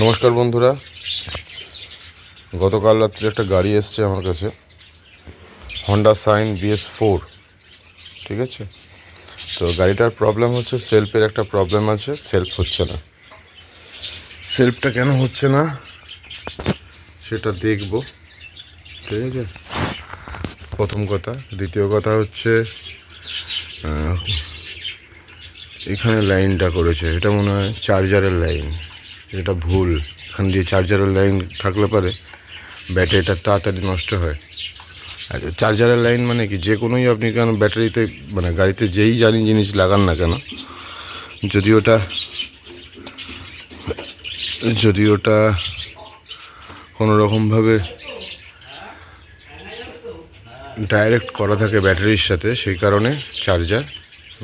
নমস্কার বন্ধুরা। গতকাল রাত্রে একটা গাড়ি এসছে আমার কাছে। হন্ডা সাইন বিএস ফোর ঠিক আছে? তো গাড়িটার প্রবলেম হচ্ছে সেলফের একটা প্রবলেম আছে সেলফ হচ্ছে না। সেলফটা কেন হচ্ছে না, সেটা দেখব, ঠিক আছে? প্রথম কথা। দ্বিতীয় কথা হচ্ছে এখানে লাইনটা করেছে, এটা মনে হয় চার্জারের লাইন এটা ভুল, এখান দিয়ে চার্জারের লাইন থাকলে পারে ব্যাটারিটা তাড়াতাড়ি নষ্ট হয়। আচ্ছা চার্জারের লাইন মানে কি? যে কোনোই আপনি কেন ব্যাটারিতে মানে গাড়িতে যেই জানি জিনিস লাগান না কেন, যদি ওটা যদি ওটা কোনো রকমভাবে ডাইরেক্ট করা থাকে ব্যাটারির সাথে, সেই কারণে চার্জার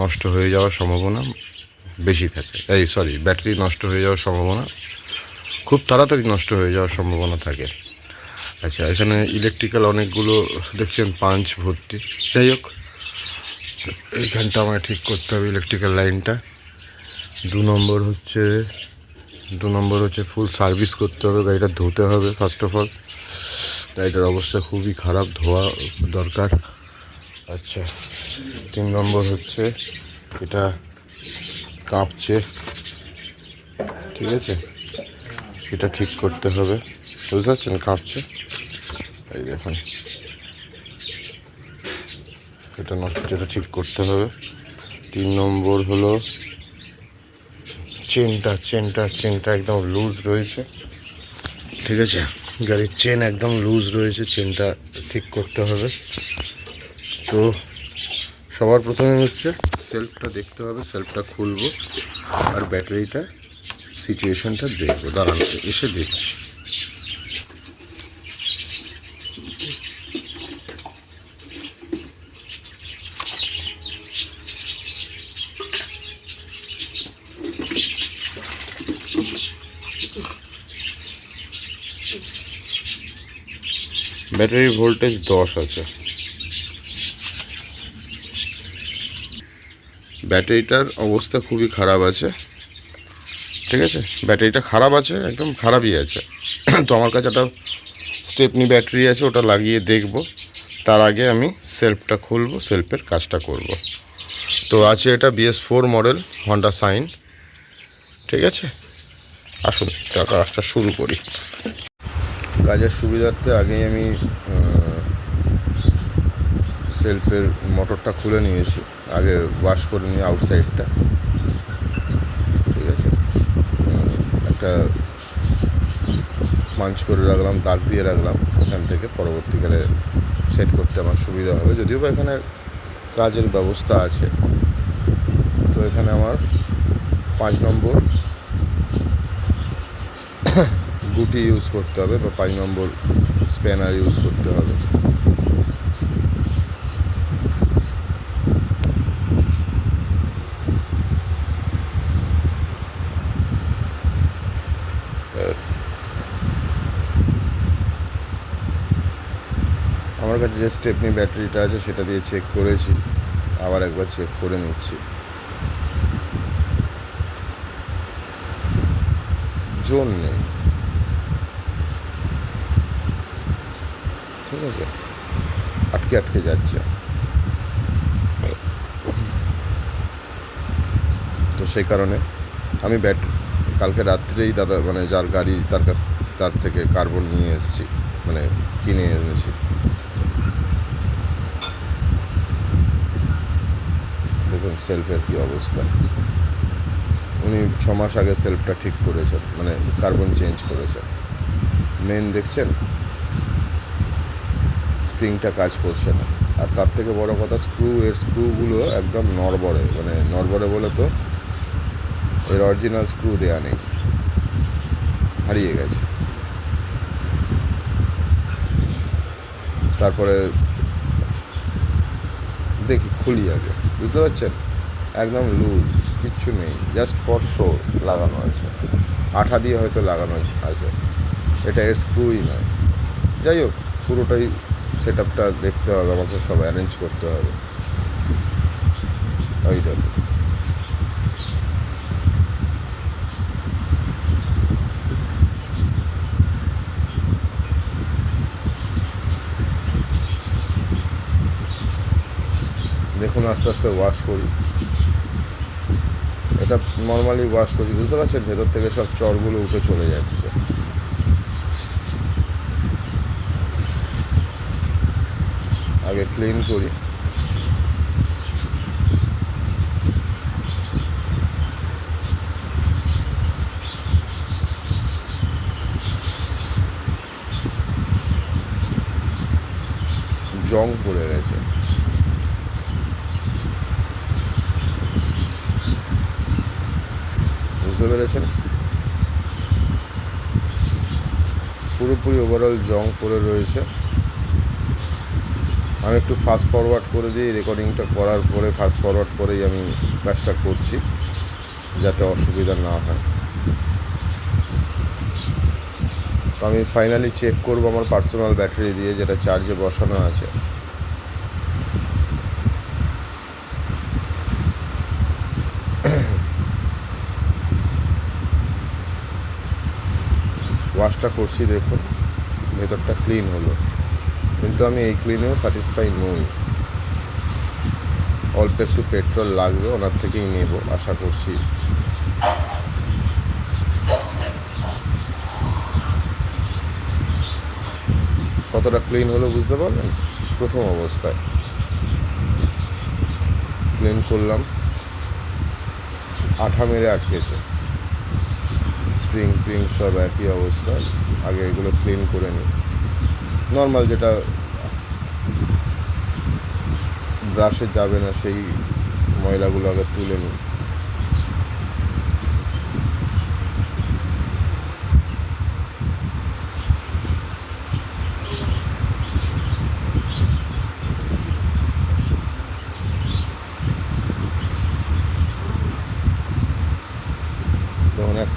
নষ্ট হয়ে যাওয়ার সম্ভাবনা বেশি থাকে। এই সরি ব্যাটারি নষ্ট হয়ে যাওয়ার সম্ভাবনা। খুব তাড়াতাড়ি নষ্ট হয়ে যাওয়ার সম্ভাবনা থাকে। আচ্ছা এখানে ইলেকট্রিক্যাল অনেকগুলো দেখছেন, পাঞ্চ ভর্তি। যাই হোক, এইখানটা আমায় ঠিক করতে হবে ইলেকট্রিক্যাল লাইনটা দু নম্বর হচ্ছে, দু নম্বর হচ্ছে ফুল সার্ভিস করতে হবে, গাড়িটা ধুতে হবে ফার্স্ট অফ অল গাড়িটার অবস্থা খুবই খারাপ, ধোয়া দরকার। আচ্ছা তিন নম্বর হচ্ছে, এটা কাঁপছে। ঠিক আছে? এটা ঠিক করতে হবে। বুঝতে পারছেন? কাঁপছে। এই দেখুন। এটা নষ্ট, এটা ঠিক করতে হবে। তিন নম্বর হলো চেনটা চেনটা চেনটা একদম লুজ রয়েছে। ঠিক আছে? গাড়ির চেন একদম লুজ রয়েছে। চেনটা ঠিক করতে হবে। তো সবার প্রথমে হচ্ছে সেলফটা দেখতে হবে সেলফটা খুলবো, আর ব্যাটারিটা সিচুয়েশনটা দেখব। দাঁড়ান, এসে দেখছি। ব্যাটারির ভোল্টেজ দশ আছে। ব্যাটারিটার অবস্থা খুবই খারাপ আছে। ঠিক আছে? ব্যাটারিটা খারাপ আছে, একদম খারাপই আছে। তো আমার কাছে একটা স্টেপনি ব্যাটারি আছে, ওটা লাগিয়ে দেখব। তার আগে আমি সেলফটা খুলবো, সেলফের কাজটা করব। তো আছে এটা BS four model Honda Shine ঠিক আছে? আসুন কাজটা শুরু করি। কাজের সুবিধার্থে আগেই আমি সেলফের মোটরটা খুলে নিয়েছি। আগে ওয়াশ করে নিয়ে আউটসাইডটা ঠিক আছে? একটা পাঞ্চ করে রাখলাম, দাগ দিয়ে রাখলাম এখান থেকে, পরবর্তীকালে সেট করতে আমার সুবিধা হবে। যদিও বা এখানে কাজের ব্যবস্থা আছে। তো এখানে আমার পাঁচ নম্বর গুটি ইউজ করতে হবে বা পাঁচ নম্বর স্প্যানার ইউজ করতে হবে আমার কাছে যে স্টেপনি ব্যাটারিটা আছে সেটা দিয়ে চেক করেছি, আবার একবার চেক করে নিচ্ছি। জোন নেই। ঠিক আছে? আটকে আটকে যাচ্ছে। তো সেই কারণে আমি ব্যাট, কালকে রাত্রেই দাদা মানে যার গাড়ি, তার কাছ, তার থেকে কার্বন নিয়ে এসেছি মানে কিনে এনেছি দেখুন সেলফের কী অবস্থা? উনি ছ মাস আগে সেলফটা ঠিক করেছেন মানে কার্বন চেঞ্জ করেছেন। মেন দেখছেন? স্প্রিংটা কাজ করছে না। আর তার থেকে বড় কথা স্ক্রু এর স্ক্রুগুলো একদম নড়বড়ে মানে নড়বড়ে বলে তো এর অরিজিনাল স্ক্রু দেওয়া নেই। হারিয়ে গেছে। তারপরে দেখি খুলি আগে। বুঝতে পারছেন? একদম লুজ কিচ্ছু নেই জাস্ট ফর শো লাগানো আছে। আঠা দিয়ে হয়তো লাগানো আছে। এটা এর স্ক্রুই নয়। যাই হোক, পুরোটাই সেট আপটা দেখতে হবে, আমাকে সব অ্যারেঞ্জ করতে হবে। দেখুন, আস্তে আস্তে ওয়াশ করি। এটা নর্মালি ওয়াশ করছি। বুঝতে পারছেন? ভেতর থেকে সব চরগুলো উঠে চলে যাচ্ছে। আগে ক্লিন করি। জং পড়ে গেছে। বুঝতে পেরেছেন? পুরোপুরি ওভারঅল জং পড়ে রয়েছে। আমি একটু ফাস্ট ফরওয়ার্ড করে দিই রেকর্ডিংটা করার পরে ফাস্ট ফরওয়ার্ড করেই আমি কাজটা করছি, যাতে অসুবিধা না হয়। তো আমি ফাইনালি চেক করব আমার পার্সোনাল ব্যাটারি দিয়ে, যেটা চার্জে বসানো আছে। ওয়াশটা করছি, দেখুন। ভেতরটা ক্লিন হলো। কিন্তু আমি এই ক্লিনেও স্যাটিসফাই নই। অল্প একটু পেট্রোল লাগবে, ওনার থেকেই নেব, আশা করছি। কতটা ক্লিন হলো বুঝতে পারলেন? প্রথম অবস্থায়। ক্লিন করলাম। আঠা মেরে আটকেছে। স্প্রিং ফ্রিং সব একই অবস্থা। আগে এগুলো ক্লিন করে নিই। নর্মাল যেটা ব্রাশে যাবে না, সেই ময়লাগুলো আগে তুলে নিই।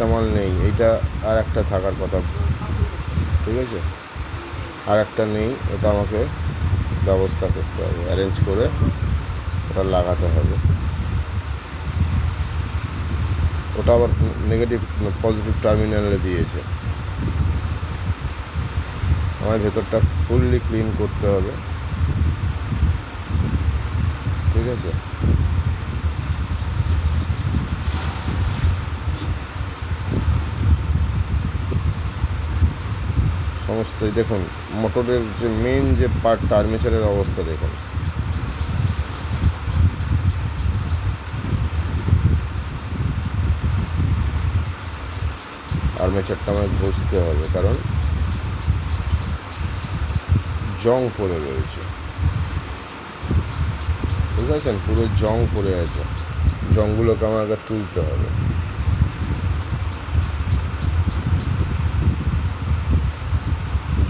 একটা মাল নেই, এইটা আর একটা থাকার কথা, ঠিক আছে? আর একটা নেই, ওটা আমাকে ব্যবস্থা করতে হবে অ্যারেঞ্জ করে ওটা লাগাতে হবে। ওটা আবার নেগেটিভ পজিটিভ টার্মিনালে দিয়েছে। আমার ভেতরটা ফুললি ক্লিন করতে হবে। ঠিক আছে? সমস্তই দেখুন, মোটরের যে মেন যে পার্ট আর্মেচারের অবস্থা দেখুন। আর্মেচারটা আমায় ঘষতে হবে, কারণ জং পড়ে রয়েছে। বুঝতে পারছেন? পুরো জং পড়ে আছে। জংগুলোকে আমাকে তুলতে হবে।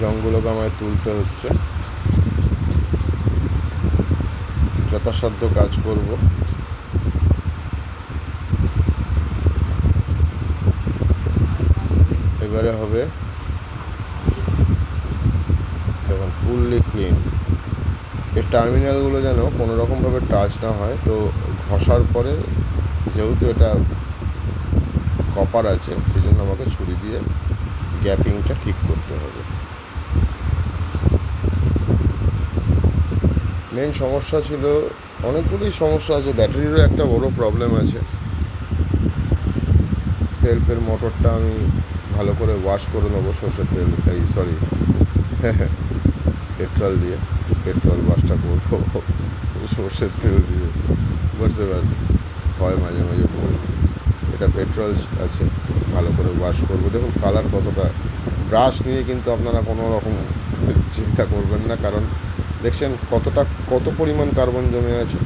জংগুলোকে আমায় তুলতে হচ্ছে। যথাসাধ্য কাজ করব। এবারে হবে দেখুন ফুললি ক্লিন এই টার্মিনালগুলো যেন কোনো রকমভাবে টাচ না হয়, তো ঘষার পরে যেহেতু এটা কপার আছে সেই জন্য আমাকে ছুরি দিয়ে গ্যাপিংটা ঠিক করতে হবে। মেন সমস্যা ছিল অনেকগুলোই সমস্যা আছে। ব্যাটারিরও একটা বড় প্রবলেম আছে। সেলফের মোটরটা আমি ভালো করে ওয়াশ করে নেব সর্ষের তেল, এই সরি পেট্রোল দিয়ে পেট্রোল ওয়াশটা করব সর্ষের তেল দিয়ে। বুঝতে পারবে হয় মাঝে মাঝে বল এটা পেট্রোল আছে, ভালো করে ওয়াশ করব। দেখুন কালার কতটা। ব্রাশ নিয়ে কিন্তু আপনারা কোনো রকম চিন্তা করবেন না, কারণ দেখছেন কতটা, কত পরিমাণ কার্বন জমে আছে?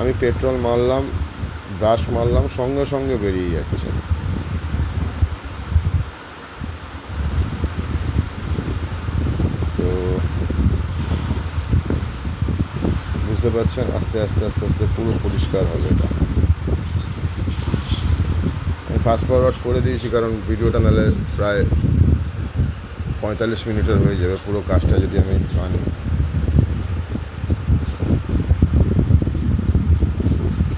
আমি পেট্রোল মারলাম, ব্রাশ মারলাম, সঙ্গে সঙ্গে বেরিয়ে যাচ্ছে। তো বুঝতে পারছেন, আস্তে আস্তে আস্তে আস্তে পুরো পরিষ্কার হবে এটা। আমি ফাস্ট ফরওয়ার্ড করে দিয়েছি, কারণ ভিডিওটা নাহলে প্রায় পঁয়তাল্লিশ মিনিটের হয়ে যাবে পুরো কাজটা যদি আমি আনি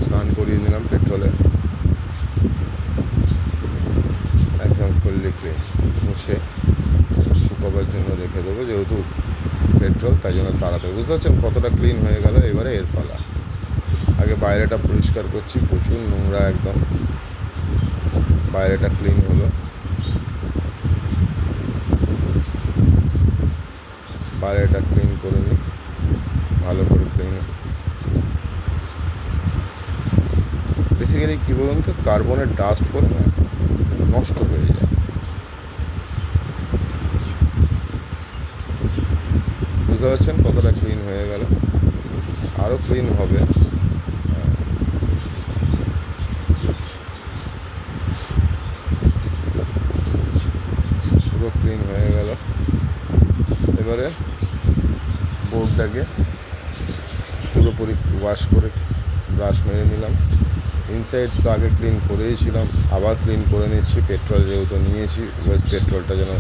স্নান করিয়ে নিলাম পেট্রোলে। একদম ফুললি ক্লিন মুছে শুকাবার জন্য রেখে দেবো যেহেতু পেট্রোল, তাই জন্য তাড়াতাড়ি। বুঝতে পারছেন কতটা ক্লিন হয়ে গেল? এবারে এর পালা। আগে বাইরেটা পরিষ্কার করছি, প্রচুর নোংরা একদম। বাইরেটা ক্লিন হলো। বাইরেটা ক্লিন করে নিই। ভালো করে ক্লিন বেসিক্যালি কী বলুন তো কার্বনের ডাস্ট করে না, নষ্ট হয়ে যায়। বুঝতে পারছেন কতটা ক্লিন হয়ে গেল? আরও ক্লিন হবে পুরো ক্লিন হয়ে গেল এবারে বোর্ডটাকে পুরোপুরি ওয়াশ করে ব্রাশ মেরে নিলাম। ইনসাইড তো আগে ক্লিন করেই ছিলাম, আবার ক্লিন করে নিচ্ছি। পেট্রোল যেহেতু নিয়েছি ওয়েস্ট পেট্রোলটা যেন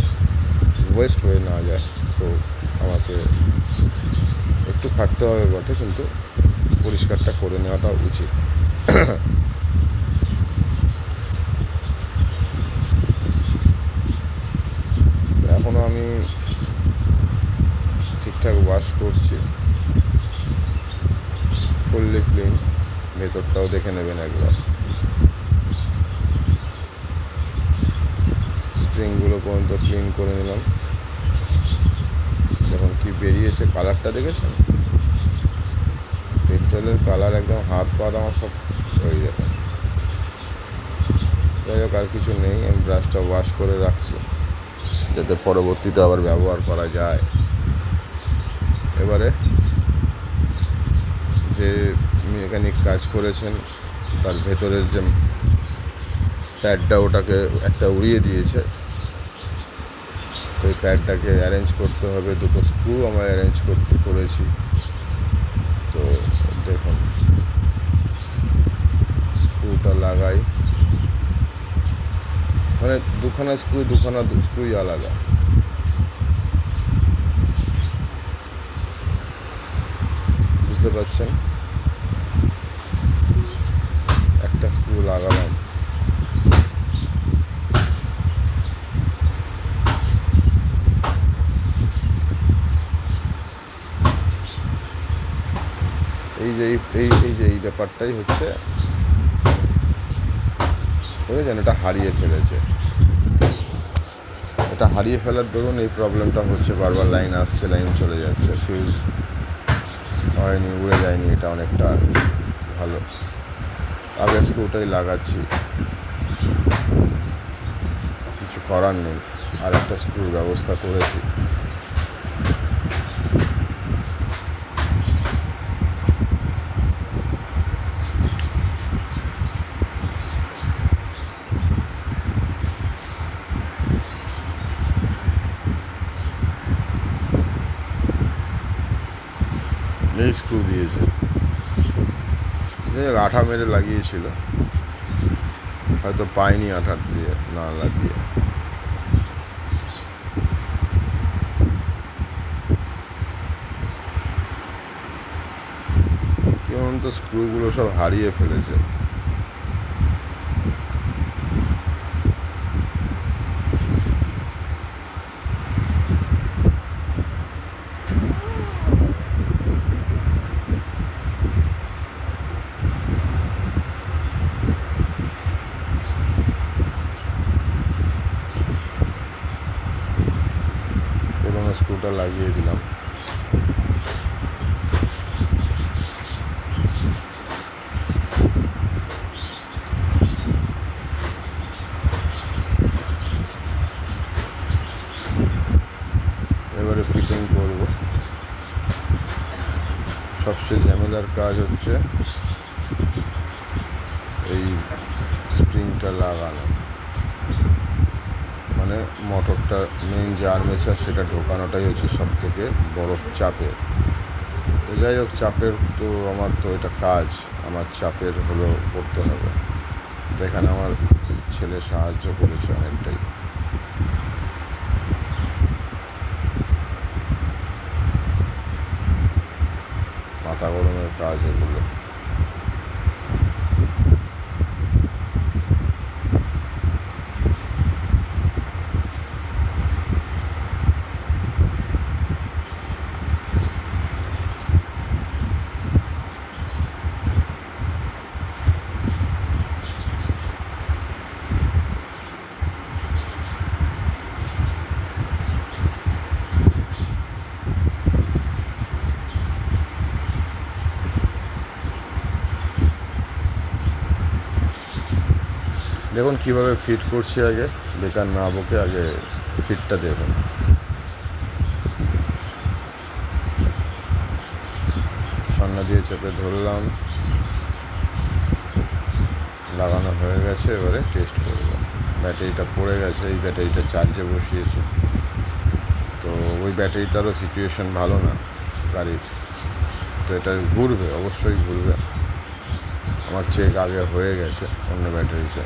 ওয়েস্ট হয়ে না যায়, তো আমাকে একটু খাটতে হবে বটে, কিন্তু পরিষ্কারটা করে নেওয়াটা উচিত। এখনও আমি ঠিকঠাক ওয়াশ করছি। ফুললি ক্লিন ভেতরটাও দেখে নেবেন একবার। স্প্রিংগুলো পর্যন্ত ক্লিন করে নিলাম। যখন কি বেরিয়েছে কালারটা দেখেছেন? পেট্রোলের কালার একদম হাত পা আমার সব হয়ে যাবে। যাই হোক, আর কিছু নেই, আমি ব্রাশটা ওয়াশ করে রাখছি। যাতে পরবর্তীতে আবার ব্যবহার করা যায়। এবারে যে মেকানিক কাজ করেছেন, তার ভেতরের যে প্যাডটা ওটাকে একটা উড়িয়ে দিয়েছে। তো এই প্যাডটাকে অ্যারেঞ্জ করতে হবে, দুটো স্ক্রু আমরা অ্যারেঞ্জ করতে করেছি। তো দেখুন স্ক্রুটা লাগাই। মানে দুখানা স্ক্রু দুখানা স্ক্রুই আলাদা। বুঝতে পারছেন একটা স্ক্রু লাগালাম। এই যে, এই- এই যে, এই ব্যাপারটাই হচ্ছে। বুঝেছেন? এটা হারিয়ে ফেলেছে। এটা হারিয়ে ফেলার দরুন এই প্রবলেমটা হচ্ছে বারবার লাইন আসছে লাইন চলে যাচ্ছে। ফিউজ হয়নি, উড়ে যায়নি। এটা অনেকটা ভালো। আগের স্ক্রুটাই লাগাচ্ছি। কিছু করার নেই আর একটা স্ক্রুর ব্যবস্থা করেছি। এই স্ক্রু দিয়েছে। আঠা মেরে লাগিয়েছিল। হয়তো পাইনি আঠা দিয়ে, না লাগিয়ে। কেমন তো, স্ক্রুগুলো সব হারিয়ে ফেলেছে পুরোনো স্ক্রুটা লাগিয়ে দিলাম এবারে ফিটিং করব সবচেয়ে কাজ হচ্ছে। এই স্প্রিংটা লাগানো। মানে মোটরটা মেন যে আর্মেচার সেটা ঢোকানোটাই হচ্ছে সব থেকে বড় চাপের। তো যাই হোক, চাপের তো আমার তো এটা কাজ। আমার চাপের হলো করতে হবে। তো এখানে আমার ছেলে সাহায্য করেছে অনেকটাই। মাথা গরমের কাজ এগুলো। দেখুন কীভাবে ফিট করছি আগে। বেকার না বকে আগে ফিটটা দেখুন। সামনে দিয়ে চেপে ধরলাম। লাগানো হয়ে গেছে, এবারে টেস্ট করব। ব্যাটারিটা পড়ে গেছে, এই ব্যাটারিটা চার্জে বসিয়েছি। তো ওই ব্যাটারিটারও সিচুয়েশন ভালো না গাড়ির। তো এটা ঘুরবে, অবশ্যই ঘুরবে। আমার চেক আগে হয়ে গেছে অন্য ব্যাটারিতে।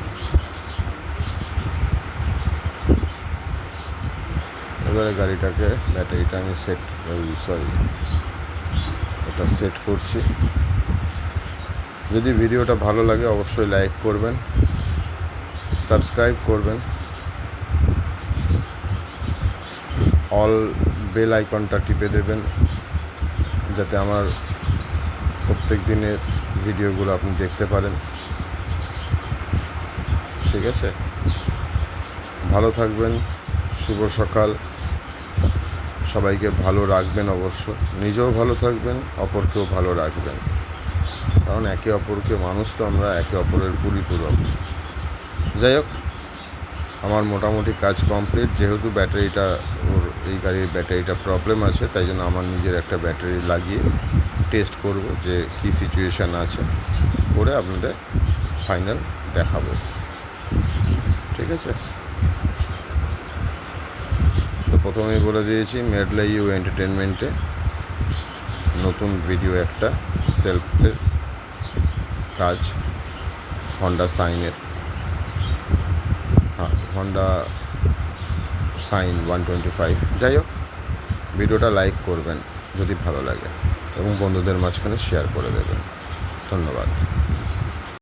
এবারে গাড়িটাকে ব্যাটারিটা আমি সেট সরি এটা সেট করছি। যদি ভিডিওটা ভালো লাগে অবশ্যই লাইক করবেন সাবস্ক্রাইব করবেন। অল বেল আইকনটা টিপে দেবেন, যাতে আমার প্রত্যেক দিনের ভিডিওগুলো আপনি দেখতে পারেন। ঠিক আছে? ভালো থাকবেন, শুভ সকাল। সবাইকে ভালো রাখবেন অবশ্য। নিজেও ভালো থাকবেন, অপরকেও ভালো রাখবেন। কারণ একে অপরকে মানুষ তো আমরা একে অপরের পরিপূরক। যাই হোক, আমার মোটামুটি কাজ কমপ্লিট। যেহেতু ব্যাটারিটা ওর, এই গাড়ির ব্যাটারিটা প্রবলেম আছে, তাই জন্য আমার নিজের একটা ব্যাটারি লাগিয়ে টেস্ট করব যে কী সিচুয়েশান আছে। করে আপনাদের ফাইনাল দেখাবো। ঠিক আছে? প্রথমেই বলে দিয়েছি মেডলাই ইউ এন্টারটেনমেন্টে নতুন ভিডিও একটা সেলফের কাজ হন্ডা সাইনের হ্যাঁ Honda Shine one twenty five যাই হোক ভিডিওটা লাইক করবেন যদি ভালো লাগে এবং বন্ধুদের মাঝখানে শেয়ার করে দেবেন। ধন্যবাদ।